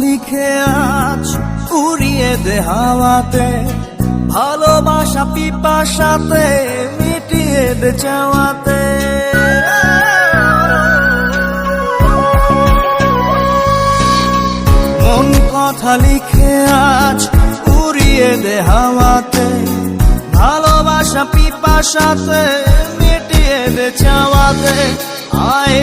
লিখে আজ উড়িয়ে দে হাওয়াতে, ভালোবাসা পিপাসাতে মিটিয়ে দে চাওয়াতে। মন কথা লিখে আজ উড়িয়ে দে হাওয়াতে, ভালোবাসা পিপাসাতে মিটিয়ে দে চাওয়াতে। আয়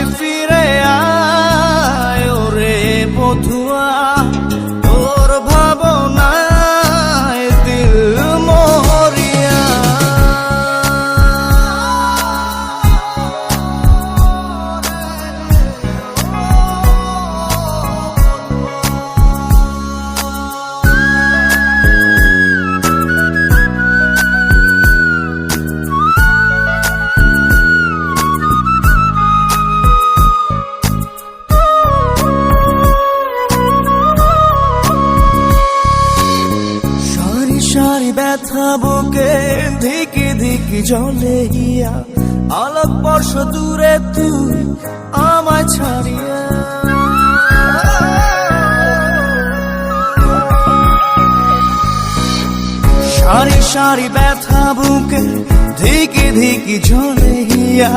ব্যথা বুকে ধিকি ধিকি জলে গিয়া, আলোক বর্ষ দূরে তুই আমায় ছাড়িয়া। সারি সারি ব্যথা বুকে ধিকি ধিকি জলে গিয়া,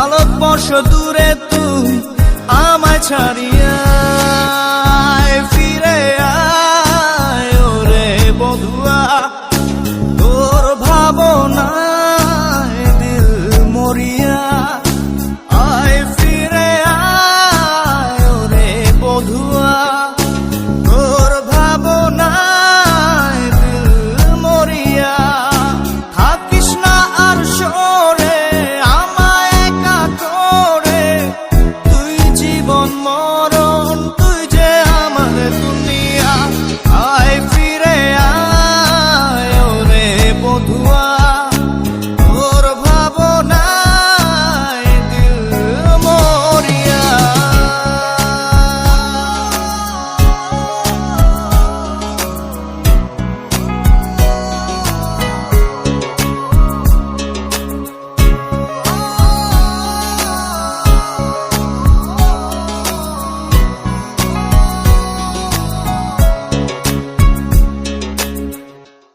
আলোক বর্ষ দূরে তুই আমায় ছাড়িয়া।